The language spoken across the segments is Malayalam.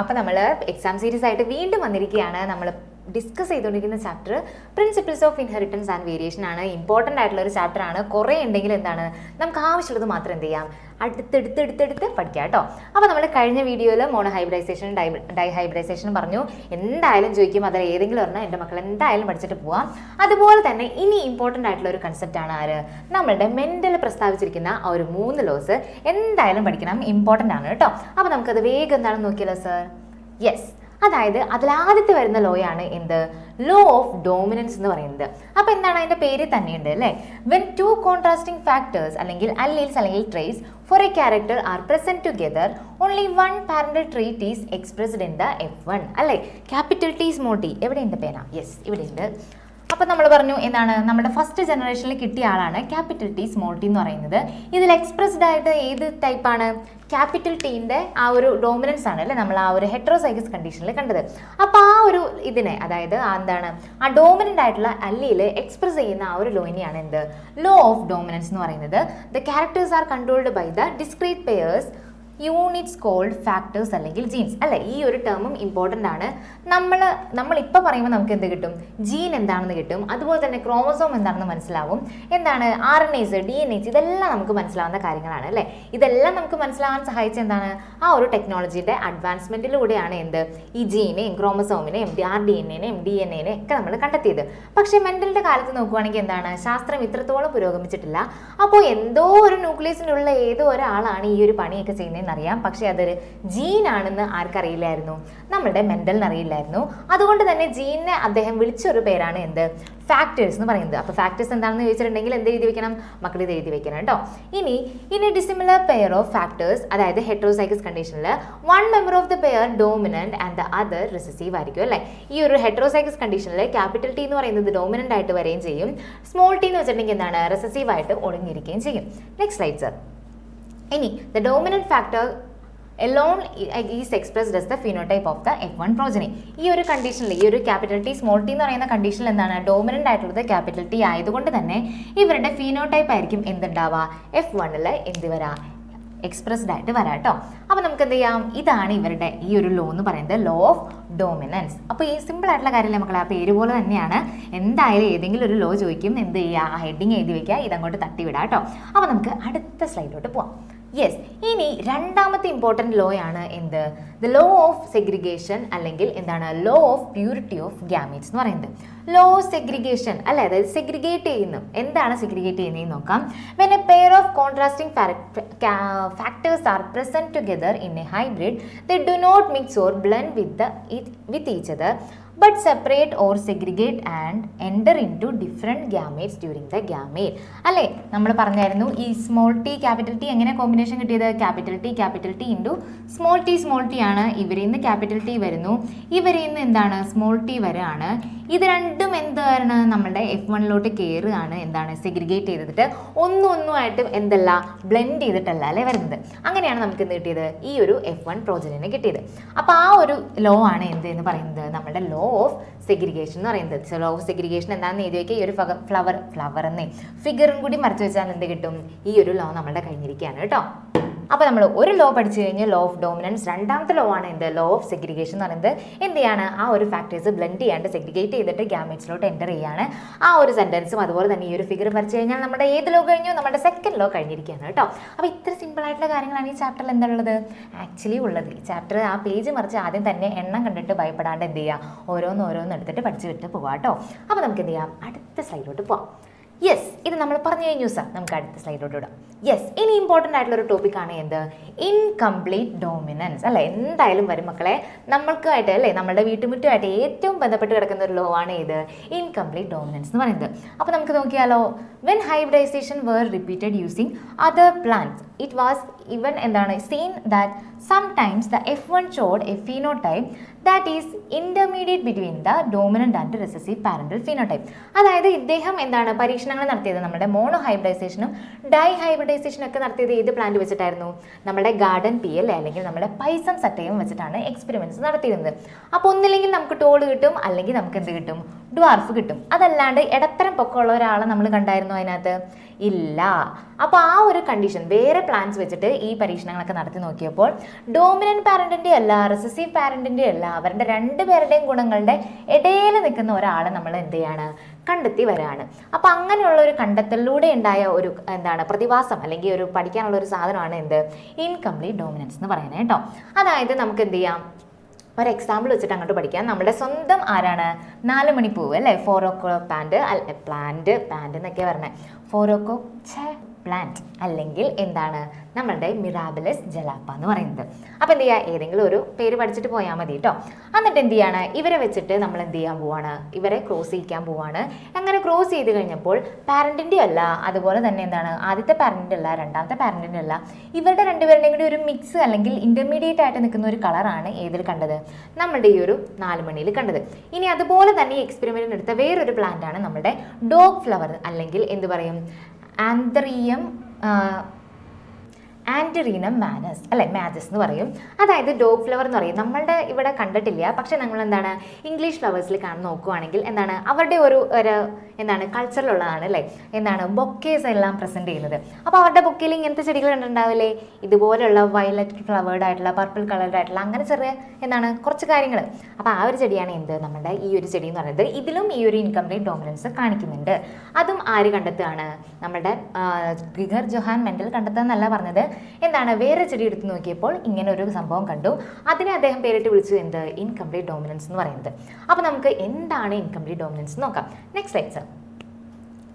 അപ്പം നമ്മൾ എക്സാം സീരീസ് ആയിട്ട് വീണ്ടും വന്നിരിക്കുകയാണ്. നമ്മൾ ഡിസ്കസ് ചെയ്തുകൊണ്ടിരിക്കുന്ന chapter principles of inheritance and variation ആണ്. ഇമ്പോർട്ടന്റ് ആയിട്ടുള്ള ഒരു ചാപ്റ്റർ ആണ്. കുറേ ഉണ്ടെങ്കിൽ എന്താണ്? നമുക്ക് ആവശ്യമുള്ളത് മാത്രം എന്ത് ചെയ്യാം? അടുത്തെടുത്തെടുത്തെടുത്ത് പഠിക്കാം കേട്ടോ. അപ്പോൾ നമ്മൾ കഴിഞ്ഞ വീഡിയോയിൽ mono hybridisation di di hybridisation പറഞ്ഞു. എന്തായാലും ചോദിക്കും അതിൽ ഏതെങ്കിലും പറഞ്ഞാൽ എന്റെ മക്കൾ എന്തായാലും പഠിച്ചിട്ട് പോവാം. അതുപോലെ തന്നെ ഇനി ഇമ്പോർട്ടന്റ് ആയിട്ടുള്ള ഒരു കൺസെപ്റ്റ് ആണ് ആര്? നമ്മളുടെ മെന്റൽ പ്രസ്താവിച്ചിരിക്കുന്ന ആ ഒരു മൂന്ന് ലോസ് എന്തായാലും പഠിക്കണം. ഇമ്പോർട്ടന്റ് ആണ് കേട്ടോ. അപ്പോൾ നമുക്കത് വേഗം എന്താണെന്ന് നോക്കിയല്ലോ സർ യെസ് അതായത് അതിലാദ്യത്തെ വരുന്ന ലോയാണ് എന്ത്? ലോ ഓഫ് ഡോമിനൻസ് എന്ന് പറയുന്നത്. അപ്പോൾ എന്താണ് അതിന്റെ പേര് തന്നെയുണ്ട് അല്ലേ? വെൻ ടു കോൺട്രാസ്റ്റിംഗ് ഫാക്ടേഴ്സ് അല്ലെങ്കിൽ അല്ലീൽസ് അല്ലെങ്കിൽ traits for a character are present together only one parental trait is expressed in the F one അല്ലേ? ക്യാപിറ്റൽ ടീസ് മോട്ടി എവിടെ എവിടെയുണ്ട് പേന? യെസ് ഇവിടെയുണ്ട്. അപ്പോൾ നമ്മൾ പറഞ്ഞു എന്താണ് നമ്മുടെ ഫസ്റ്റ് ജനറേഷനിൽ കിട്ടിയ ആളാണ് ക്യാപിറ്റൽ ടി സ്മോൾ ടി എന്ന് പറയുന്നത്. ഇതിൽ എക്സ്പ്രസ്ഡ് ആയിട്ട് ഏത് ടൈപ്പാണ് ക്യാപിറ്റൽ ടീന്റെ ആ ഒരു ഡോമിനൻസ് ആണ് അല്ലേ നമ്മൾ ആ ഒരു ഹെട്രോസൈഗസ് കണ്ടീഷനിൽ കണ്ടത്. അപ്പോൾ ആ ഒരു ഇതിനെ അതായത് എന്താണ് ആ ഡോമിനന്റ് ആയിട്ടുള്ള അല്ലിയിൽ എക്സ്പ്രസ് ചെയ്യുന്ന ആ ഒരു ലോയിനെയാണ് എന്ത്? ലോ ഓഫ് ഡോമിനൻസ് എന്ന് പറയുന്നത്. The characters are controlled by the discrete pairs units called factors അല്ലെങ്കിൽ ജീൻസ് അല്ലെ ഈ ഒരു ടേമും ഇമ്പോർട്ടന്റ് ആണ്. നമ്മൾ നമ്മളിപ്പോൾ പറയുമ്പോൾ നമുക്ക് എന്ത് കിട്ടും? ജീൻ എന്താണെന്ന് കിട്ടും. അതുപോലെ തന്നെ ക്രോമസോം എന്താണെന്ന് മനസ്സിലാവും. എന്താണ്? R N S D N H ഇതെല്ലാം നമുക്ക് മനസ്സിലാവുന്ന കാര്യങ്ങളാണ് അല്ലേ? ഇതെല്ലാം നമുക്ക് മനസ്സിലാവാൻ സഹായിച്ച എന്താണ്? ആ ഒരു ടെക്നോളജിയുടെ അഡ്വാൻസ്മെന്റിലൂടെയാണ് എന്ത്? ഈ ജീനെയും ക്രോമസോമിനെയും ആർ ഡി എൻ എനെയും ഡി എൻ എനെയും ഒക്കെ നമ്മൾ കണ്ടെത്തിയത്. പക്ഷേ മെന്റലിന്റെ കാലത്ത് നോക്കുവാണെങ്കിൽ എന്താണ്? ശാസ്ത്രം ഇത്രത്തോളം പുരോഗമിച്ചിട്ടില്ല. അപ്പോൾ എന്തോ ഒരു ന്യൂക്ലിയസിനുള്ള ഏതോ ഒരാളാണ് ഈ ഒരു പണിയൊക്കെ ചെയ്യുന്നതെന്ന് അറിയാം. പക്ഷേ അതൊരു ജീനാണെന്ന് ആർക്കറിയില്ലായിരുന്നു. നമ്മളുടെ മെന്റലിന് അറിയില്ലായിരുന്നു. അതുകൊണ്ട് തന്നെ ജീനിനെ അദ്ദേഹം വിളിച്ചൊരു പേരാണ് എന്ത്? ഫാക്ടേഴ്സ് എന്ന് പറയുന്നത്. അപ്പോൾ ഫാക്ടേഴ്സ് എന്താണെന്ന് ചോദിച്ചിട്ടുണ്ടെങ്കിൽ എന്ത് എഴുതി വെക്കണം? മക്കൾ ഇത് എഴുതി വെക്കണം കേട്ടോ. ഇനി in a dissimilar pair of factors അതായത് ഹെട്രോസൈക്കസ് കണ്ടീഷനിൽ one member of the pair dominant and the other recessive ആയിരിക്കും അല്ലേ? ഈ ഒരു ഹെട്രോസൈക്കസ് കണ്ടീഷനിൽ ക്യാപിറ്റൽ ടി എന്ന് പറയുന്നത് ഡോമിനന്റ് ആയിട്ട് വരികയും ചെയ്യും. സ്മോൾ ടി എന്ന് വെച്ചിട്ടുണ്ടെങ്കിൽ എന്താണ്? റിസസീവ് ആയിട്ട് ഒളിഞ്ഞിരിക്കുകയും ചെയ്യും. നെക്സ്റ്റ് സ്ലൈഡ് സർ ഇനി the dominant factor alone is expressed as the phenotype of the F one progeny ഈ ഒരു കണ്ടീഷനിൽ ഈ ഒരു ക്യാപിറ്റൽ ടി സ്മോൾ ടി എന്ന് പറയുന്ന കണ്ടീഷനിൽ എന്താണ്? ഡോമിനന്റ് ആയിട്ടുള്ളത് ക്യാപിറ്റൽ ടി ആയതുകൊണ്ട് തന്നെ ഇവരുടെ ഫിനോടൈപ്പ് ആയിരിക്കും എന്തുണ്ടാവുക? എഫ് വണ്ണിൽ എന്ത് വരാ? എക്സ്പ്രസ്ഡ് ആയിട്ട് വരാം കേട്ടോ അപ്പോൾ നമുക്ക് എന്ത് ചെയ്യാം? ഇതാണ് ഇവരുടെ ഈ ഒരു ലോ എന്ന് പറയുന്നത് ലോ ഓഫ് ഡോമിനൻസ് അപ്പോൾ ഈ സിമ്പിൾ ആയിട്ടുള്ള കാര്യമല്ലേ മക്കളെ? ആ പേര് പോലെ തന്നെയാണ്. എന്തായാലും ഏതെങ്കിലും ഒരു ലോ ചോദിക്കും എന്ത് ചെയ്യുക ആ ഹെഡിങ് എഴുതി വയ്ക്കുക ഇതങ്ങോട്ട് തട്ടിവിടാം കേട്ടോ അപ്പോൾ നമുക്ക് അടുത്ത സ്ലൈഡിലോട്ട് പോവാം. യെസ് ഇനി രണ്ടാമത്തെ ഇമ്പോർട്ടന്റ് ലോ ആണ് എന്ത്? ദ ലോ ഓഫ് സെഗ്രിഗേഷൻ അല്ലെങ്കിൽ എന്താണ്? Law of purity of gametes എന്ന് പറയുന്നത്. ലോ ഓഫ് സെഗ്രിഗേഷൻ അല്ലെ? അതായത് സെഗ്രിഗേറ്റ് ചെയ്യുന്നു. എന്താണ് സെഗ്രിഗേറ്റ് ചെയ്യുന്നത് നോക്കാം. When a pair of contrasting factors are present together in a hybrid the do not mix or blend with with each other but separate or segregate and enter into different gametes during the gamete അല്ലേ? നമ്മൾ പറഞ്ഞായിരുന്നു ഈ സ്മോൾ ടി ക്യാപിറ്റൽ ടി എങ്ങനെ കോമ്പിനേഷൻ കിട്ടിയത്? Capital T capital T into small T small T ആണ്. ഇവരിൽ നിന്ന് ക്യാപിറ്റൽ ടി വരുന്നു. ഇവരിൽ നിന്ന് എന്താണ്? സ്മോൾ ടി വരെയാണ്. ഇത് രണ്ടും എന്താണ്? നമ്മുടെ എഫ് വണ്ണിലോട്ട് കയറുകയാണ് എന്താണ്? സെഗ്രിഗേറ്റ് ചെയ്തിട്ട് ഒന്നും ഒന്നുമായിട്ട് എന്തല്ല? ബ്ലെൻഡ് ചെയ്തിട്ടല്ല അല്ലേ വരുന്നത്? അങ്ങനെയാണ് നമുക്ക് എന്ത് കിട്ടിയത്? ഈ ഒരു എഫ് വൺ പ്രോജനിനെ കിട്ടിയത്. അപ്പോൾ ആ ഒരു ലോ ആണ് എന്ത് എന്ന് പറയുന്നത്? നമ്മുടെ ലോ ഓഫ് സെഗ്രിഗേഷൻ എന്ന് പറയുന്നത്. ലോ ഓഫ് സെഗ്രിഗേഷൻ എന്താണെന്ന് എഴുതി വയ്ക്കുക ഈ ഒരു ഫ്ലവർ ഫ്ലവർ എന്നേ. ഫിഗറും കൂടി മറച്ചു വെച്ചാൽ എന്ത് കിട്ടും? ഈ ഒരു ലോ നമ്മളുടെ കഴിഞ്ഞിരിക്കുകയാണ് കേട്ടോ. അപ്പോൾ നമ്മൾ ഒരു ലോ പഠിച്ചു കഴിഞ്ഞ് ലോ ഓഫ് ഡോമിനൻസ് രണ്ടാമത്തെ ലോ ആണ് എന്ത്? ലോ ഓഫ് സെഗ്രിഗേഷൻ എന്ന് പറയുന്നത്. എന്ത് ആ ഒരു ഫാക്ടേഴ്സ് ബ്ലെൻഡ് ചെയ്യാണ്ട് സെഗ്രിഗേറ്റ് ചെയ്തിട്ട് ഗ്യാമേറ്റ്സിലോട്ട് എന്റർ ചെയ്യാണ്. ആ ഒരു സെന്റൻസും അതുപോലെ തന്നെ ഈ ഒരു ഫിഗർ വരച്ച് കഴിഞ്ഞാൽ നമ്മുടെ ഏത് ലോ കഴിഞ്ഞു? നമ്മുടെ സെക്കൻഡ് ലോ കഴിഞ്ഞിരിക്കുകയാണ് കേട്ടോ. അപ്പോൾ ഇത്ര സിമ്പിൾ ആയിട്ടുള്ള കാര്യങ്ങളാണ് ഈ ചാപ്റ്ററിൽ എന്താണുള്ളത് ആക്ച്വലി ഉള്ളത്. ഈ ചാപ്റ്റർ ആ പേജ് മറിച്ച് ആദ്യം തന്നെ എണ്ണം കണ്ടിട്ട് ഭയപ്പെടാണ്ട് എന്ത് ചെയ്യുക? ഓരോന്ന് ഓരോന്ന് എടുത്തിട്ട് പഠിച്ചു വിട്ട് പോവാട്ടോ കേട്ടോ. അപ്പോൾ നമുക്ക് എന്ത് ചെയ്യാം? അടുത്ത സ്ലൈഡിലോട്ട് പോവാം. യെസ് ഇത് നമ്മൾ പറഞ്ഞു കഴിഞ്ഞു സാർ നമുക്ക് അടുത്ത സ്ലൈഡിലോട്ട് ഇടാം. യെസ് ഇനി ഇമ്പോർട്ടന്റ് ആയിട്ടുള്ള ഒരു ടോപ്പിക്കാണ് എന്ത്? ഇൻകംപ്ലീറ്റ് ഡോമിനൻസ് അല്ലേ? എന്തായാലും വരും മക്കളെ നമ്മൾക്കായിട്ട് അല്ലേ? നമ്മുടെ വീട്ടുമുറ്റുമായിട്ട് ഏറ്റവും ബന്ധപ്പെട്ട് കിടക്കുന്ന ഒരു ലോ ആണ് ഇത് ഇൻകംപ്ലീറ്റ് ഡോമിനൻസ് എന്ന് പറയുന്നത്. അപ്പോൾ നമുക്ക് നോക്കിയാലോ when hybridisation were repeated using other plants it was even എന്താണ് seen that sometimes the F one showed ഇനോ phenotype that is intermediate between the dominant and recessive parental phenotype അതായത് ഇദ്ദേഹം എന്താണ് പരീക്ഷണങ്ങൾ നടത്തിയത്? നമ്മുടെ മോണോ ഹൈബ്രിഡൈസേഷനും ഡൈ ഹൈബ്രിഡൈസേഷനും ഒക്കെ നടത്തിയത് ഏത് പ്ലാന്റ് വെച്ചിട്ടായിരുന്നു? നമ്മുടെ ഗാർഡൻ പി എൽ അല്ലെങ്കിൽ നമ്മുടെ പൈസം സട്ടയും വെച്ചിട്ടാണ് എക്സ്പെരിമെന്റ്സ് നടത്തിയിരുന്നത്. അപ്പോൾ ഒന്നില്ലെങ്കിൽ നമുക്ക് ടോൾ കിട്ടും അല്ലെങ്കിൽ നമുക്ക് എന്ത് കിട്ടും? ഡ്വാർഫ് കിട്ടും. അതല്ലാണ്ട് ഇടത്തരം പൊക്കമുള്ള ഒരാളെ നമ്മൾ കണ്ടായിരുന്നു അതിനകത്ത്. ഇല്ല. അപ്പോൾ ആ ഒരു കണ്ടീഷൻ വേറെ പ്ലാൻസ് വെച്ചിട്ട് ഈ പരീക്ഷണങ്ങളൊക്കെ നടത്തി നോക്കിയപ്പോൾ ഡോമിനന്റ് പാരന്റിന്റെ അല്ല റിസസീവ് പാരന്റിന്റെ അല്ല അവരുടെ രണ്ട് പേരുടെയും ഗുണങ്ങളുടെ ഇടയിൽ നിൽക്കുന്ന ഒരാളെ നമ്മൾ എന്ത് ചെയ്യാണ്? കണ്ടെത്തി വരാണ്. അപ്പോൾ അങ്ങനെയുള്ള ഒരു കണ്ടെത്തലിലൂടെ ഉണ്ടായ ഒരു എന്താണ് പ്രതിഭാസം അല്ലെങ്കിൽ ഒരു പഠിക്കാനുള്ള ഒരു സാധനമാണ് എന്ത്? ഇൻകംപ്ലീറ്റ് ഡോമിനൻസ് എന്ന് പറയുന്നത് കേട്ടോ. അതായത് നമുക്ക് എന്ത് ചെയ്യാം? ഒരു എക്സാമ്പിൾ വെച്ചിട്ട് അങ്ങോട്ട് പഠിക്കാം. നമ്മുടെ സ്വന്തം ആരാണ്? നാല് മണിപ്പൂവ് അല്ലേ? ഫോറോക്കോ പാന്റ് അല്ല പ്ലാന്റ് പാന്റ് എന്നൊക്കെ പറഞ്ഞത് ഫോറോക്കോ ഛേ പ്ലാന്റ് അല്ലെങ്കിൽ എന്താണ് നമ്മളുടെ മിറാബിലസ് ജലാപ്പ എന്ന് പറയുന്നത്. അപ്പോൾ എന്ത് ചെയ്യുക? ഏതെങ്കിലും ഒരു പേര് പഠിച്ചിട്ട് പോയാൽ മതി കേട്ടോ എന്നിട്ട് എന്ത് ചെയ്യാണ്? ഇവരെ വെച്ചിട്ട് നമ്മൾ എന്ത് ചെയ്യാൻ പോവാണ്? ഇവരെ ക്രോസ് ചെയ്യിക്കാൻ പോവാണ്. അങ്ങനെ ക്രോസ് ചെയ്ത് കഴിഞ്ഞപ്പോൾ പാരന്റിന്റെ അല്ല അതുപോലെ തന്നെ എന്താണ്? ആദ്യത്തെ പാരന്റിന്റെ അല്ല രണ്ടാമത്തെ പാരന്റിന്റെ അല്ല ഇവരുടെ രണ്ടുപേരുടെയും കൂടി ഒരു മിക്സ് അല്ലെങ്കിൽ ഇന്റർമീഡിയറ്റ് ആയിട്ട് നിൽക്കുന്ന ഒരു കളറാണ് ഏതിൽ കണ്ടത്? നമ്മളുടെ ഈ ഒരു നാലുമണിയിൽ കണ്ടത്. ഇനി അതുപോലെ തന്നെ ഈ എക്സ്പെരിമെന്റിന് എടുത്ത വേറൊരു പ്ലാന്റ് ആണ് നമ്മുടെ ഡോഗ് ഫ്ലവർ അല്ലെങ്കിൽ എന്ത് പറയും? ആന്ത്രിയം ആന്ററീനം മാനസ് അല്ലെ മാജസ് എന്ന് പറയും. അതായത് ഡോഗ് ഫ്ലവർ എന്ന് പറയും. നമ്മളുടെ ഇവിടെ കണ്ടിട്ടില്ല. പക്ഷെ നമ്മൾ എന്താണ് ഇംഗ്ലീഷ് ഫ്ലവേഴ്സിൽ കാണാൻ നോക്കുവാണെങ്കിൽ എന്താണ് അവരുടെ ഒരു ഒരു എന്താണ് കൾച്ചറിലുള്ളതാണ് അല്ലേ? എന്താണ് ബൊക്കേസ് എല്ലാം പ്രസന്റ് ചെയ്യുന്നത്. അപ്പോൾ അവരുടെ ബൊക്കയിൽ ഇങ്ങനത്തെ ചെടികൾ കണ്ടിട്ടുണ്ടാവില്ലേ? ഇതുപോലെയുള്ള വയലറ്റ് ഫ്ലവേർഡ് ആയിട്ടുള്ള പർപ്പിൾ കളർഡ് ആയിട്ടുള്ള അങ്ങനെ ചെറിയ എന്താണ് കുറച്ച് കാര്യങ്ങൾ അപ്പോൾ ആ ഒരു ചെടിയാണ് എന്ത് നമ്മുടെ ഈ ഒരു ചെടി എന്ന് പറയുന്നത്. ഇതിലും ഈ ഒരു ഇൻകംപ്ലീറ്റ് ഡോമിനൻസ് കാണിക്കുന്നുണ്ട്. അതും ആര് കണ്ടെത്തുകയാണ്? നമ്മുടെ ഗിഗർ ജൊഹാൻ മെൻഡൽ കണ്ടെത്തുക എന്നല്ല പറഞ്ഞത്. എന്താണ് വേറെ ചെടി എടുത്ത് നോക്കിയപ്പോൾ ഇങ്ങനെ ഒരു സംഭവം കണ്ടു. അതിനെ അദ്ദേഹം പേരിട്ട് വിളിച്ചു എന്ത്? ഇൻകംപ്ലീറ്റ് ഡോമിനൻസ് എന്ന് പറയുന്നത്. അപ്പോൾ നമുക്ക് എന്താണ് ഇൻകംപ്ലീറ്റ് ഡോമിനൻസ് നോക്കാം. നെക്സ്റ്റ് സ്ലൈഡ് സർ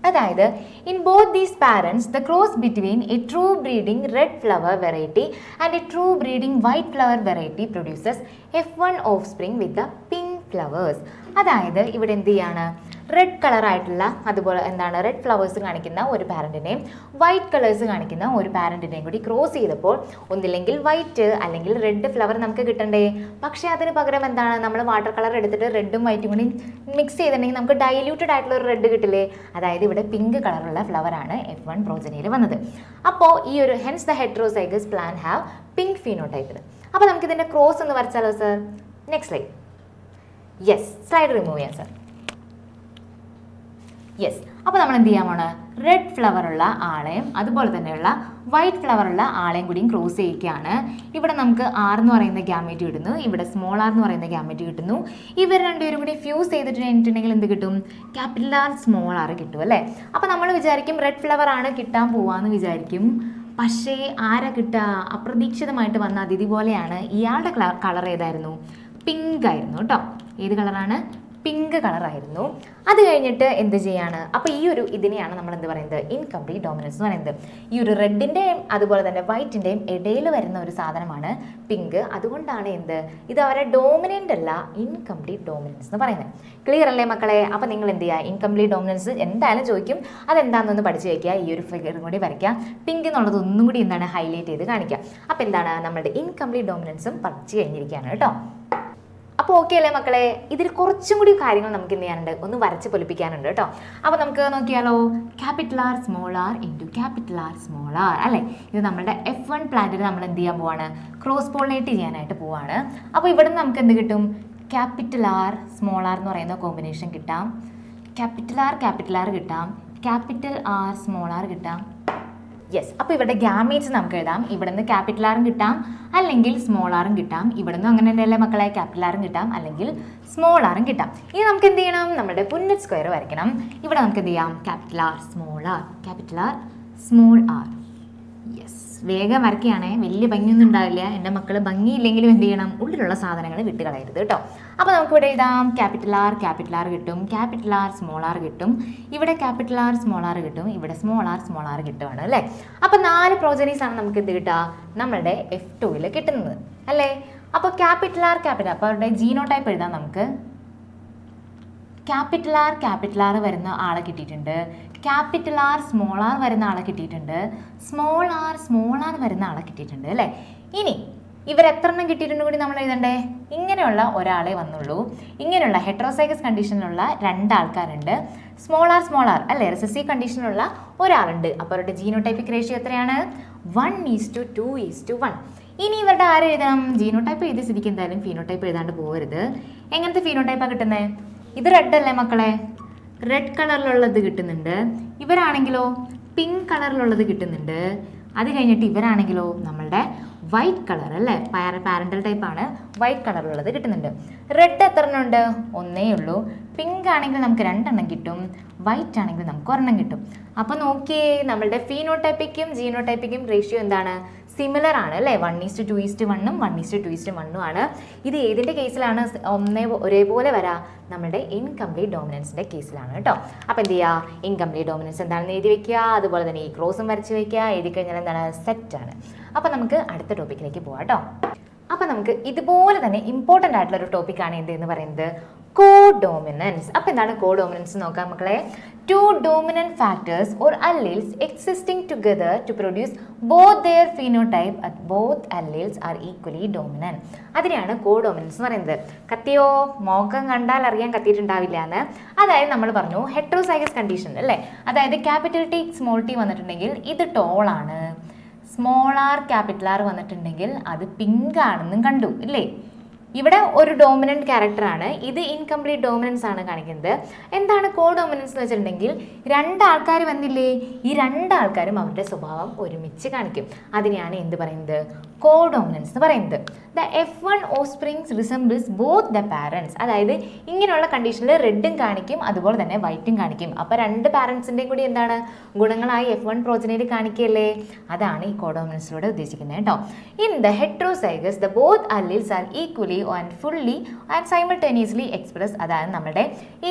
അതായത് in both these parents the cross between a true breeding red flower variety and a true breeding white flower variety produces F one offspring with the pink flowers അതായത് ഇവിടെ എന്ത് ചെയ്യാണ്? റെഡ് കളറായിട്ടുള്ള അതുപോലെ എന്താണ് റെഡ് ഫ്ലവേഴ്സ് കാണിക്കുന്ന ഒരു പാരന്റിനെയും വൈറ്റ് കളേഴ്സ് കാണിക്കുന്ന ഒരു പാരന്റിനെയും കൂടി ക്രോസ് ചെയ്തപ്പോൾ ഒന്നില്ലെങ്കിൽ വൈറ്റ് അല്ലെങ്കിൽ റെഡ് ഫ്ലവർ നമുക്ക് കിട്ടണ്ടേ? പക്ഷേ അതിന് പകരം എന്താണ്? നമ്മൾ വാട്ടർ കളർ എടുത്തിട്ട് റെഡും വൈറ്റും കൂടി മിക്സ് ചെയ്തിട്ടുണ്ടെങ്കിൽ നമുക്ക് ഡൈല്യൂട്ടഡ് ആയിട്ടുള്ള ഒരു റെഡ് കിട്ടില്ലേ? അതായത് ഇവിടെ പിങ്ക് കളറുള്ള ഫ്ലവറാണ് എഫ് വൺ പ്രോജനിയിൽ വന്നത്. അപ്പോൾ ഈ ഒരു hence the heterozygous plant have pink phenotype അപ്പോൾ നമുക്കിതിന്റെ ക്രോസ് എന്ന് വരച്ചാലോ sir next slide yes slide remove ചെയ്യാം സർ യെസ് അപ്പോൾ നമ്മൾ എന്ത് ചെയ്യാൻ പോണ്? റെഡ് ഫ്ലവർ ഉള്ള ആളെയും അതുപോലെ തന്നെയുള്ള വൈറ്റ് ഫ്ലവർ ഉള്ള ആളെയും കൂടിയും ക്രോസ് ചെയ്യിക്കുകയാണ്. ഇവിടെ നമുക്ക് ആർ എന്ന് പറയുന്ന ഗ്യാമേറ്റ് കിട്ടുന്നു. ഇവിടെ സ്മോൾ ആർ എന്ന് പറയുന്ന ഗ്യാമേറ്റ് കിട്ടുന്നു. ഇവർ രണ്ടുപേരും കൂടി ഫ്യൂസ് ചെയ്തിട്ട് കഴിഞ്ഞിട്ടുണ്ടെങ്കിൽ എന്ത് കിട്ടും? ക്യാപിറ്റൽ ആർ സ്മോൾ ആർ കിട്ടും അല്ലേ? അപ്പോൾ നമ്മൾ വിചാരിക്കും റെഡ് ഫ്ലവർ ആണ് കിട്ടാൻ പോവാന്ന് വിചാരിക്കും. പക്ഷേ ആരാ കിട്ടുക? അപ്രതീക്ഷിതമായിട്ട് വന്ന അതിഥി പോലെയാണ്. ഇയാളുടെ കളർ ഏതായിരുന്നു? പിങ്ക് ആയിരുന്നു കേട്ടോ. ഏത് കളറാണ് പിങ്ക് കളറായിരുന്നു. അത് കഴിഞ്ഞിട്ട് എന്ത് ചെയ്യാണ്? അപ്പോൾ ഈ ഒരു ഇതിനെയാണ് നമ്മൾ എന്ത് പറയുന്നത്? ഇൻകംപ്ലീറ്റ് ഡോമിനൻസ് എന്ന് പറയുന്നത്. ഈ ഒരു റെഡിന്റെയും അതുപോലെ തന്നെ വൈറ്റിന്റെയും ഇടയിൽ വരുന്ന ഒരു സാധനമാണ് പിങ്ക്. അതുകൊണ്ടാണ് എന്ത്? ഇത് അവരെ ഡോമിനന്റ് അല്ല ഇൻകംപ്ലീറ്റ് ഡോമിനൻസ് എന്ന് പറയുന്നത്. ക്ലിയർ അല്ലേ മക്കളെ? അപ്പോൾ നിങ്ങൾ എന്ത് ചെയ്യുക? ഇൻകംപ്ലീറ്റ് ഡോമിനൻസ് എന്തായാലും ചോദിക്കും. അതെന്താണെന്നൊന്ന് പഠിച്ചു വയ്ക്കുക ഈ ഒരു ഫിഗറും കൂടി വരയ്ക്കുക. പിങ്ക് എന്നുള്ളത് ഒന്നും കൂടി എന്താണ്? ഹൈലൈറ്റ് ചെയ്ത് കാണിക്കുക. അപ്പോൾ എന്താണ്? നമ്മുടെ ഇൻകംപ്ലീറ്റ് ഡോമിനൻസും പഠിച്ചു കഴിഞ്ഞിരിക്കുകയാണ് കേട്ടോ. അപ്പോൾ ഓക്കെ അല്ലേ മക്കളെ? ഇതിൽ കുറച്ചും കൂടി കാര്യങ്ങൾ നമുക്ക് എന്ത് ചെയ്യാനുണ്ട്? ഒന്ന് വരച്ച് പൊലിപ്പിക്കാനുണ്ട് കേട്ടോ. അപ്പോൾ നമുക്ക് നോക്കിയാലോ? Capital R small R into capital R small R അല്ലേ? ഇത് നമ്മുടെ എഫ് വൺ പ്ലാന്റിൽ നമ്മൾ എന്ത് ചെയ്യാൻ പോവാണ്? ക്രോസ് പോളിനേറ്റ് ചെയ്യാനായിട്ട് പോവാണ്. അപ്പോൾ ഇവിടെ നിന്ന് നമുക്ക് എന്ത് കിട്ടും? ക്യാപിറ്റൽ ആർ സ്മോൾ ആർ എന്ന് പറയുന്ന കോമ്പിനേഷൻ കിട്ടാം. ക്യാപിറ്റൽ ആർ ക്യാപിറ്റൽ ആർ കിട്ടാം. ക്യാപിറ്റൽ ആർ സ്മോൾ ആർ കിട്ടാം. യെസ് അപ്പോൾ ഇവിടെ ഗ്യാമേറ്റ്സ് നമുക്ക് എഴുതാം. ഇവിടെ നിന്ന് ക്യാപിറ്റൽ ആറും കിട്ടാം. അല്ലെങ്കിൽ സ്മോൾ ആറും കിട്ടാം. ഇവിടെ നിന്ന് അങ്ങനെ തന്നെയല്ലേ മക്കളെ ക്യാപിറ്റൽ ആറും കിട്ടാം. അല്ലെങ്കിൽ സ്മോൾ ആറും കിട്ടാം. ഇനി നമുക്ക് എന്ത് ചെയ്യണം? നമ്മുടെ പുന്നറ്റ് സ്ക്വയർ വരയ്ക്കണം. ഇവിടെ നമുക്ക് എന്ത് ചെയ്യാം? Capital R small R capital R small R yes വേഗം വരയ്ക്കുകയാണേ. വലിയ ഭംഗിയൊന്നും ഉണ്ടാവില്ല. എന്റെ മക്കൾ ഭംഗിയില്ലെങ്കിലും എന്ത് ചെയ്യണം? ഉള്ളിലുള്ള സാധനങ്ങൾ വിട്ട് കളയരുത് കേട്ടോ. അപ്പോൾ നമുക്ക് ഇവിടെ എഴുതാം. ക്യാപിറ്റൽ ആർ ക്യാപിറ്റൽ ആർ കിട്ടും. ക്യാപിറ്റൽ ആർ സ്മോൾ ആർ കിട്ടും. ഇവിടെ ക്യാപിറ്റൽ ആർ സ്മോൾ ആർ കിട്ടും. ഇവിടെ സ്മോൾ ആർ സ്മോൾ ആർ കിട്ടുവാണ് അല്ലേ? അപ്പോൾ നാല് പ്രോജനീസ് ആണ് നമുക്ക് എന്ത് കിട്ടുക? നമ്മളുടെ എഫ് ടുവിൽ കിട്ടുന്നത്. അല്ലേ? അപ്പോൾ ക്യാപിറ്റൽ ആർ ക്യാപിറ്റൽ അപ്പോൾ അവരുടെ ജീനോ ടൈപ്പ് എഴുതാം നമുക്ക്. ക്യാപിറ്റൽ ആർ ക്യാപിറ്റൽ ആർ വരുന്ന ആളെ കിട്ടിയിട്ടുണ്ട്. ക്യാപിറ്റൽ ആർ സ്മോൾ ആർ വരുന്ന ആളെ കിട്ടിയിട്ടുണ്ട്. സ്മോൾ ആർ സ്മോൾ ആർ വരുന്ന ആളെ കിട്ടിയിട്ടുണ്ട് അല്ലേ? ഇനി ഇവർ എണ്ണം കിട്ടിയിട്ടുണ്ട് കൂടി നമ്മൾ എഴുതണ്ടേ? ഇങ്ങനെയുള്ള ഒരാളെ വന്നുള്ളൂ. ഇങ്ങനെയുള്ള ഹെട്രോസൈഗസ് കണ്ടീഷനിലുള്ള രണ്ടാൾക്കാരുണ്ട്. സ്മോൾ ആർ സ്മോൾ ആർ അല്ലേ? സി കണ്ടീഷനിലുള്ള ഒരാളുണ്ട്. അപ്പോൾ അവരുടെ ജീനോടൈപ്പിക് റേഷ്യോ എത്രയാണ്? One is to two is to one ഇനി ഇവരുടെ ആര് എഴുതണം ജീനോടൈപ്പ് എഴുതി സ്ഥിതിക്ക് എന്തായാലും ഫീനോടൈപ്പ് എഴുതാണ്ട് പോകരുത് എങ്ങനത്തെ ഫീനോടൈപ്പാണ് കിട്ടുന്നത് ഇത് റെഡ് അല്ലേ മക്കളെ? റെഡ് കളറിലുള്ളത് കിട്ടുന്നുണ്ട്. ഇവരാണെങ്കിലോ പിങ്ക് കളറിലുള്ളത് കിട്ടുന്നുണ്ട്. അത് കഴിഞ്ഞിട്ട് ഇവരാണെങ്കിലോ നമ്മളുടെ വൈറ്റ് കളർ അല്ലേ? പാരന്റൽ ടൈപ്പാണ് വൈറ്റ് കളറിലുള്ളത് കിട്ടുന്നുണ്ട്. റെഡ് എത്ര എണ്ണം ഉണ്ട്? ഒന്നേ ഉള്ളൂ. പിങ്ക് ആണെങ്കിൽ നമുക്ക് രണ്ടെണ്ണം കിട്ടും. വൈറ്റ് ആണെങ്കിൽ നമുക്ക് ഒരെണ്ണം കിട്ടും. അപ്പോൾ നോക്കിയേ നമ്മളുടെ ഫീനോടൈപ്പിക്കും ജീനോടൈപ്പിക്കും റേഷ്യോ എന്താണ്? സിമിലർ ആണ് അല്ലേ? One is to two is to വണ്ണും one is to two is to വണ്ണും ആണ്. ഇത് ഏതിന്റെ കേസിലാണ്? ഒന്നേ ഒരേപോലെ വരാ. നമ്മുടെ ഇൻകംപ്ലീറ്റ് ഡോമിനൻസിന്റെ കേസിലാണ് കേട്ടോ. അപ്പോൾ എന്ത് ചെയ്യുക ഇൻകംപ്ലീറ്റ് ഡോമിനൻസ് എന്താണെന്ന് എഴുതി വെക്കുക. അതുപോലെ തന്നെ ഈ ക്രോസും വരച്ച് വയ്ക്കുക എഴുതി കഴിഞ്ഞാൽ എന്താണ്? സെറ്റ് ആണ്. അപ്പോൾ നമുക്ക് അടുത്ത ടോപ്പിക്കിലേക്ക് പോകാം കേട്ടോ അപ്പോൾ നമുക്ക് ഇതുപോലെ തന്നെ ഇമ്പോർട്ടന്റ് ആയിട്ടുള്ള ഒരു ടോപ്പിക്കാണ് എന്ത് എന്ന് പറയുന്നത്? കോ ഡോമിനൻസ് അപ്പോൾ എന്താണ് കോ ഡോമിനൻസ് നോക്കാം മക്കളെ? Two dominant factors or alleles existing together to produce both their phenotype at both alleles are equally dominant അതിനെയാണ് കോ ഡോമിനൻസ് എന്ന് പറയുന്നത്. കത്തിയോ? മോക്കം കണ്ടാൽ അറിയാൻ കത്തിയിട്ടുണ്ടാവില്ല എന്ന് അതായത് നമ്മൾ പറഞ്ഞു ഹെട്രോസൈഗസ് കണ്ടീഷൻ അല്ലേ? അതായത് ക്യാപിറ്റൽ ടി സ്മോൾ ടി വന്നിട്ടുണ്ടെങ്കിൽ ഇത് ടോളാണ് സ്മോൾ ആർ ക്യാപിറ്റൽ ആർ വന്നിട്ടുണ്ടെങ്കിൽ അത് പിങ്ക് ആണെന്നും കണ്ടു ഇല്ലേ? ഇവിടെ ഒരു ഡോമിനന്റ് ക്യാരക്ടറാണ് ഇത് ഇൻകംപ്ലീറ്റ് ഡോമിനൻസ് ആണ് കാണിക്കുന്നത്. എന്താണ് കോ ഡോമിനൻസ് എന്ന് വെച്ചിട്ടുണ്ടെങ്കിൽ രണ്ടാൾക്കാർ വന്നില്ലേ? ഈ രണ്ടാൾക്കാരും അവരുടെ സ്വഭാവം ഒരുമിച്ച് കാണിക്കും. അതിനെയാണ് എന്ത് പറയുന്നത്? കോ ഡോമിനൻസ് എന്ന് പറയുന്നത്. The F one offsprings resembles both the parents അതായത് ഇങ്ങനെയുള്ള കണ്ടീഷനിൽ റെഡും കാണിക്കും അതുപോലെ തന്നെ വൈറ്റും കാണിക്കും. അപ്പോൾ രണ്ട് പാരൻസിന്റെയും കൂടി എന്താണ്? ഗുണങ്ങളായി എഫ് വൺ പ്രോജനയിൽ കാണിക്കുകയല്ലേ? അതാണ് ഈ കോഡോമിനൻസിലൂടെ ഉദ്ദേശിക്കുന്നത് കേട്ടോ. In the heterozygous the both alleles are equally and fully and simultaneously express അതായത് നമ്മുടെ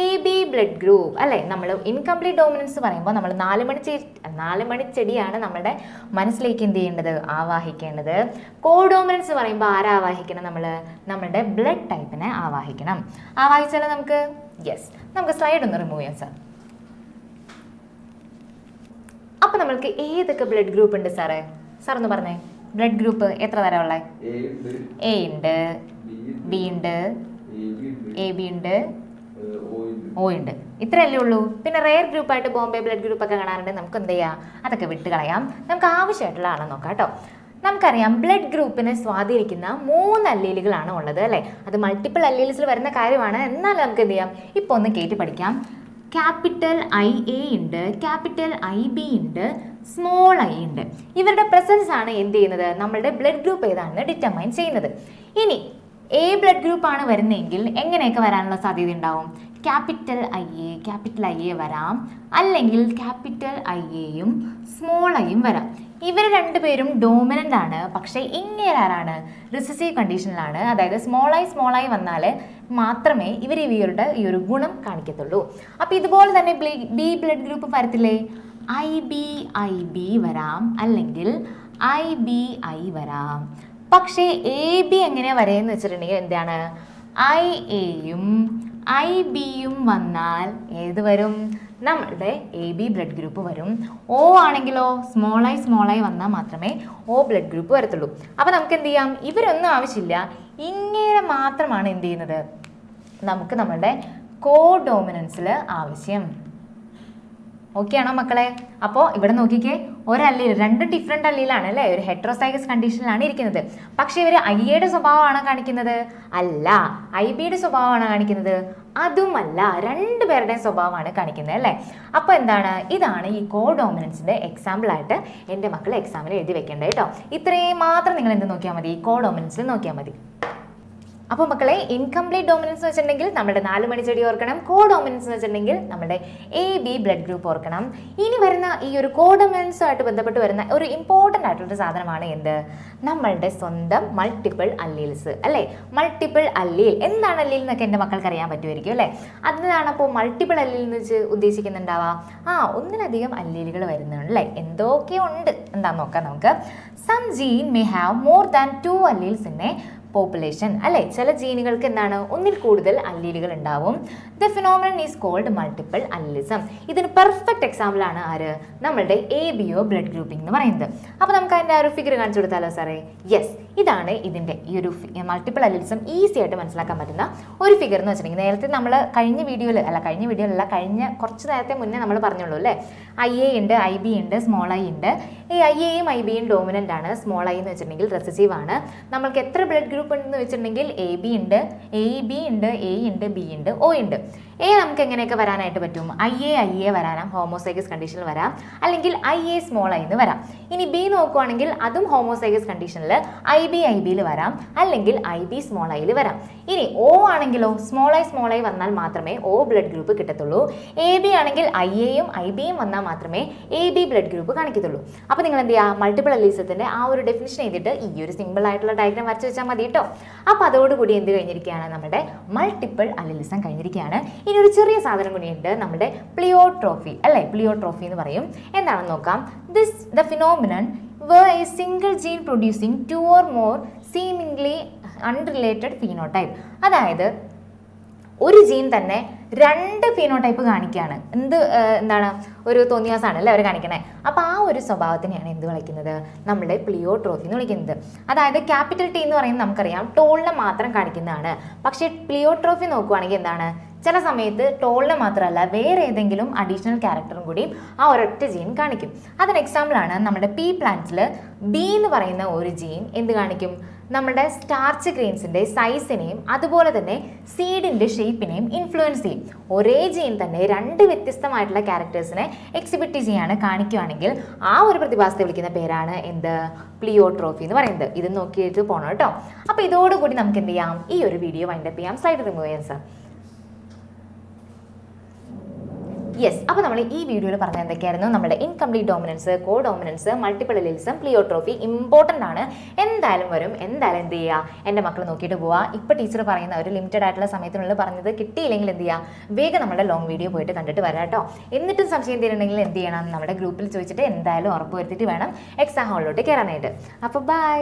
എ ബി ബ്ലഡ് ഗ്രൂപ്പ് അല്ലേ? നമ്മൾ ഇൻകംപ്ലീറ്റ് ഡോമിനൻസ് പറയുമ്പോൾ നമ്മൾ നാല് മണി ചെ നാല് മണി ചെടിയാണ് നമ്മുടെ മനസ്സിലേക്ക് എന്ത് ചെയ്യേണ്ടത്? ആവാഹിക്കേണ്ടത്. കോ ഡോമിനൻസ് പറയുമ്പോൾ ആരാ ആവാഹിക്കണം? നമ്മൾ നമ്മുടെ ബ്ലഡ് ടൈപ്പിനെ ആവാഹിക്കണം. ആവാഹിച്ചാൽ നമുക്ക്? യെസ് നമുക്ക് സ്ലൈഡ് ഒന്ന് റിമൂവ് ചെയ്യാം സാർ അപ്പം നമ്മൾക്ക് ഏതൊക്കെ ബ്ലഡ് ഗ്രൂപ്പ് ഉണ്ട് സാറേ സാർ ഒന്ന് പറഞ്ഞേ. ബ്ലഡ് ഗ്രൂപ്പ് എത്ര തരമുള്ള? എ ഉണ്ട്. എ ഉണ്ട്. ബി ഉണ്ട് എ ബി ഉണ്ട് ഓ ഉണ്ട്. ഇത്രയല്ലേ ഉള്ളൂ. പിന്നെ റെയർ ഗ്രൂപ്പായിട്ട് ബോംബെ ബ്ലഡ് ഗ്രൂപ്പ് ഒക്കെ കാണാറുണ്ട്. നമുക്ക് എന്ത് ചെയ്യാം? അതൊക്കെ വിട്ട് കളയാം. നമുക്ക് ആവശ്യമായിട്ടുള്ള ആളെ നോക്കാം കേട്ടോ. നമുക്കറിയാം ബ്ലഡ് ഗ്രൂപ്പിനെ സ്വാധീനിക്കുന്ന മൂന്ന് അല്ലീലുകളാണ് ഉള്ളത് അല്ലേ? അത് മൾട്ടിപ്പിൾ അല്ലീൽസിൽ വരുന്ന കാര്യമാണ്. എന്നാൽ നമുക്ക് എന്ത് ചെയ്യാം? ഇപ്പോൾ ഒന്ന് കേട്ടി പഠിക്കാം. ക്യാപിറ്റൽ ഐ എ ഉണ്ട് ക്യാപിറ്റൽ ഐ ബി ഉണ്ട് സ്മോൾ ഐ ഉണ്ട്. ഇവരുടെ പ്രസൻസ് ആണ് എന്ത് ചെയ്യുന്നത്? നമ്മളുടെ ബ്ലഡ് ഗ്രൂപ്പ് ഏതാണെന്ന് ഡിറ്റർമൈൻ ചെയ്യുന്നത്. ഇനി എ ബ്ലഡ് ഗ്രൂപ്പ് ആണ് വരുന്നതെങ്കിൽ എങ്ങനെയൊക്കെ വരാനുള്ള സാധ്യത ഉണ്ടാവും capital I A capital I A വരാം. അല്ലെങ്കിൽ ക്യാപിറ്റൽ ഐ എയും സ്മോൾ ഐയും വരാം. ഇവർ രണ്ടുപേരും ഡോമിനന്റ് ആണ്. പക്ഷേ ഇങ്ങനെ ആരാണ്? റിസസീവ് കണ്ടീഷനിലാണ് അതായത് സ്മോൾ ഐ സ്മോൾ ഐ വന്നാൽ മാത്രമേ ഇവർ ഇവരുടെ ഈ ഒരു ഗുണം കാണിക്കത്തുള്ളൂ. അപ്പോൾ ഇതുപോലെ തന്നെ ബി ബ്ലഡ് ഗ്രൂപ്പ് വരത്തില്ലേ? ഐ ബി ഐ ബി വരാം. അല്ലെങ്കിൽ ഐ ബി ഐ വരാം. പക്ഷേ എ ബി എങ്ങനെയാ വരയെന്ന് വെച്ചിട്ടുണ്ടെങ്കിൽ എന്താണ്? ഐ എയും ഐ ബിയും വന്നാൽ ഏത് വരും? നമ്മളുടെ എ ബി ബ്ലഡ് ഗ്രൂപ്പ് വരും. ഒ ആണെങ്കിലോ സ്മോൾ ഐ വന്നാൽ മാത്രമേ ഒ ബ്ലഡ് ഗ്രൂപ്പ് വരത്തുള്ളൂ. അപ്പോൾ നമുക്ക് എന്ത് ചെയ്യാം? ഇവരൊന്നും ആവശ്യമില്ല. ഇങ്ങനെ മാത്രമാണ് എന്ത് ചെയ്യുന്നത്? നമുക്ക് നമ്മളുടെ കോ ഡോമിനൻസിൽ ആവശ്യം. ഓക്കെ ആണോ മക്കളെ? അപ്പോൾ ഇവിടെ നോക്കിക്കേ ഒരല്ലിൽ രണ്ട് ഡിഫറെന്റ് അല്ലിലാണ് അല്ലേ? ഒരു ഹെട്രോസൈഗസ് കണ്ടീഷനിലാണ് ഇരിക്കുന്നത്. പക്ഷേ ഇവർ ഐ സ്വഭാവമാണ് സ്വഭാവമാണോ കാണിക്കുന്നത്? അല്ല ഐ ബിയുടെ സ്വഭാവമാണ് കാണിക്കുന്നത്? അതുമല്ല രണ്ട് പേരുടെയും സ്വഭാവമാണ് കാണിക്കുന്നത് അല്ലേ? അപ്പോൾ എന്താണ്? ഇതാണ് ഈ കോ ഡോമിനൻസിന്റെ എക്സാമ്പിളായിട്ട് എന്റെ മക്കൾ എക്സാമിൽ എഴുതി വെക്കേണ്ടത് കേട്ടോ. ഇത്രയും മാത്രം നിങ്ങൾ എന്ത് നോക്കിയാൽ മതി? കോ ഡോമിനൻസിൽ നോക്കിയാൽ മതി. അപ്പോൾ മക്കളെ ഇൻകംപ്ലീറ്റ് ഡോമിനൻസ് എന്ന് വെച്ചിട്ടുണ്ടെങ്കിൽ നമ്മുടെ നാല് മണി ചെടി ഓർക്കണം. കോ ഡോമിനൻസ് എന്ന് വെച്ചിട്ടുണ്ടെങ്കിൽ നമ്മുടെ എ ബി ബ്ലഡ് ഗ്രൂപ്പ് ഓർക്കണം. ഇനി വരുന്ന ഈ ഒരു കോ ഡോമിനൻസുമായിട്ട് ബന്ധപ്പെട്ട് വരുന്ന ഒരു ഇമ്പോർട്ടന്റ് ആയിട്ടുള്ള സാധനമാണ് എന്ത്? നമ്മളുടെ സ്വന്തം മൾട്ടിപ്പിൾ അല്ലീൽസ് അല്ലേ? മൾട്ടിപ്പിൾ അല്ലീൽ എന്താണ് അല്ലീൽ എന്നൊക്കെ എന്റെ മക്കൾക്ക് അറിയാൻ പറ്റുമായിരിക്കും അല്ലേ? അതിനാണ് അപ്പോൾ മൾട്ടിപ്പിൾ അല്ലീൽ എന്ന് വെച്ച് ഉദ്ദേശിക്കുന്നുണ്ടാവുക. ആ ഒന്നിലധികം അല്ലീലുകൾ വരുന്നുണ്ട് അല്ലേ? എന്തൊക്കെയുണ്ട് എന്താ നോക്കാം നമുക്ക്. Some gene may have more than two alleles in population അല്ലെ? ചില ജീനുകൾക്ക് എന്താണ്? ഒന്നിൽ കൂടുതൽ അല്ലീലുകൾ ഉണ്ടാവും. The phenomenon is called multiple allelism ഇതിന് പെർഫെക്റ്റ് എക്സാമ്പിൾ ആണ് ആര്? നമ്മളുടെ A B O blood grouping എന്ന് പറയുന്നത്. അപ്പോൾ നമുക്ക് അതിന്റെ ആ ഒരു ഫിഗർ കാണിച്ചു കൊടുത്താലോ സാറേ? യെസ് ഇതാണ് ഇതിന്റെ ഈ ഒരു മൾട്ടിപ്പിൾ അല്ലിസം ഈസി ആയിട്ട് മനസ്സിലാക്കാൻ പറ്റുന്ന ഒരു ഫിഗർ എന്ന് വെച്ചിട്ടുണ്ടെങ്കിൽ നേരത്തെ നമ്മൾ കഴിഞ്ഞ വീഡിയോയിൽ അല്ല കഴിഞ്ഞ വീഡിയോയിലല്ല കഴിഞ്ഞ കുറച്ച് നേരത്തെ മുന്നേ നമ്മൾ പറഞ്ഞുള്ളൂ അല്ലേ? ഐ എ ഉണ്ട് ഐ ബി ഉണ്ട് സ്മോൾ ഐ ഉണ്ട്. ഈ ഐ എയും ഐ ബിയും ഡോമിനന്റ് ആണ്. സ്മോൾ ഐ എന്ന് വെച്ചിട്ടുണ്ടെങ്കിൽ റെസസീവ് ആണ്. നമ്മൾക്ക് എത്ര ബ്ലഡ് ഗ്രൂപ്പ് ഉണ്ടെന്ന് വെച്ചിട്ടുണ്ടെങ്കിൽ എ ബി ഉണ്ട് എ ബി ഉണ്ട് എ ഉണ്ട് ബി ഉണ്ട് ഒ ഉണ്ട്. എ നമുക്ക് എങ്ങനെയൊക്കെ വരാനായിട്ട് പറ്റും? ഐ എ ഐ എ വരാനാം. ഹോമോസൈഗസ് കണ്ടീഷനിൽ വരാം. അല്ലെങ്കിൽ ഐ എ സ്മോൾ ഐ എന്ന് വരാം. ഇനി ബി നോക്കുവാണെങ്കിൽ അതും ഹോമോസൈഗസ് കണ്ടീഷനിൽ ഐ ബി ഐ ബിയിൽ വരാം. അല്ലെങ്കിൽ ഐ ബി സ്മോൾ ഐയിൽ വരാം. ഇനി ഒ ആണെങ്കിലോ സ്മോൾ ഐ സ്മോൾ ഐ വന്നാൽ മാത്രമേ ഒ ബ്ലഡ് ഗ്രൂപ്പ് കിട്ടത്തുള്ളൂ. എ ബി ആണെങ്കിൽ ഐ എയും ഐ ബിയും വന്നാൽ മാത്രമേ എ ബി ബ്ലഡ് ഗ്രൂപ്പ് കാണിക്കത്തുള്ളൂ. അപ്പോൾ നിങ്ങൾ എന്ത് ചെയ്യുക? മൾട്ടിപ്പിൾ അലീസത്തിന്റെ ആ ഒരു ഡെഫിനിഷൻ ചെയ്തിട്ട് ഈ ഒരു സിമ്പിൾ ആയിട്ടുള്ള ഡയഗ്രാം വരച്ച് വെച്ചാൽ മതി കേട്ടോ അപ്പോൾ അതോടുകൂടി എന്ത് കഴിഞ്ഞിരിക്കുകയാണ്? നമ്മുടെ മൾട്ടിപ്പിൾ അലലിസം കഴിഞ്ഞിരിക്കുകയാണ്. ഇനി ഒരു ചെറിയ സാധനം കൂടിയുണ്ട് നമ്മുടെ പ്ലിയോട്രോഫി അല്ലേ? പ്ലിയോട്രോഫി എന്ന് പറയും. എന്താണെന്ന് നോക്കാം. This the phenomenon where a single gene producing two or more seemingly unrelated phenotype. അതായത് ഒരു ജീൻ തന്നെ രണ്ട് ഫിനോടൈപ്പ് കാണിക്കുകയാണ് എന്ത് എന്താണ്? ഒരു തോന്നിയാസാണ് അല്ലേ അവർ കാണിക്കണേ? അപ്പോൾ ആ ഒരു സ്വഭാവത്തിനെയാണ് എന്ത് വിളിക്കുന്നത്? നമ്മുടെ പ്ലിയോട്രോഫി എന്ന് വിളിക്കുന്നത്. അതായത് ക്യാപിറ്റൽ ടി എന്ന് പറയുന്നത് നമുക്കറിയാം. ടോളിനെ മാത്രം കാണിക്കുന്നതാണ്. പക്ഷേ പ്ലിയോട്രോഫി നോക്കുവാണെങ്കിൽ എന്താണ്? ചില സമയത്ത് ടോളിനെ മാത്രമല്ല വേറെ ഏതെങ്കിലും അഡീഷണൽ ക്യാരക്ടറും കൂടി ആ ഒരൊറ്റ ജീൻ കാണിക്കും. അതിന് എക്സാമ്പിളാണ് നമ്മുടെ പി പ്ലാന്റ്സിൽ ബി എന്ന് പറയുന്ന ഒരു ജീൻ എന്ത് കാണിക്കും? നമ്മുടെ സ്റ്റാർച്ച് ഗ്രെയിൻസിന്റെ സൈസിനെയും അതുപോലെ തന്നെ സീഡിന്റെ ഷേപ്പിനെയും ഇൻഫ്ലുവൻസ് ചെയ്യും. ഒരേ ജീൻ തന്നെ രണ്ട് വ്യത്യസ്തമായിട്ടുള്ള ക്യാരക്ടേഴ്സിനെ എക്സിബിറ്റ് ചെയ്യാണ് കാണിക്കുകയാണെങ്കിൽ ആ ഒരു പ്രതിഭാസത്തെ വിളിക്കുന്ന പേരാണ് എന്ത്? പ്ലിയോട്രോഫി എന്ന് പറയുന്നത്. ഇത് നോക്കിയിട്ട് പോകണം കേട്ടോ. അപ്പോൾ ഇതോടുകൂടി നമുക്ക് എന്ത് ചെയ്യാം? ഈ ഒരു വീഡിയോ വൈൻഡപ്പ് ചെയ്യാം. സൈഡ് റിമൂവ് ചെയ്യാം സാർ യെസ് അപ്പോൾ നമ്മൾ ഈ വീഡിയോയിൽ പറഞ്ഞ എന്തൊക്കെയായിരുന്നു? നമ്മുടെ incomplete dominance co dominance multiple allelism pleiotropy important ആണ്. എന്തായാലും വരും. എന്തായാലും എന്ത് ചെയ്യുക എന്റെ മക്കൾ നോക്കിയിട്ട് പോവുക ഇപ്പോൾ ടീച്ചർ പറയുന്ന ഒരു ലിമിറ്റഡ് ആയിട്ടുള്ള സമയത്തിനുള്ളിൽ പറഞ്ഞത് കിട്ടിയില്ലെങ്കിൽ എന്ത് ചെയ്യുക വേഗം നമ്മുടെ ലോങ് വീഡിയോ പോയിട്ട് കണ്ടിട്ട് വരാം കേട്ടോ. എന്നിട്ടും സംശയം തീരുന്നുണ്ടെങ്കിൽ എന്ത് ചെയ്യണം? നമ്മുടെ ഗ്രൂപ്പിൽ ചോദിച്ചിട്ട് എന്തായാലും ഉറപ്പ് വരുത്തിയിട്ട് വേണം എക്സാം ഹാളിലോട്ട് കയറാനായിട്ട് അപ്പോൾ ബൈ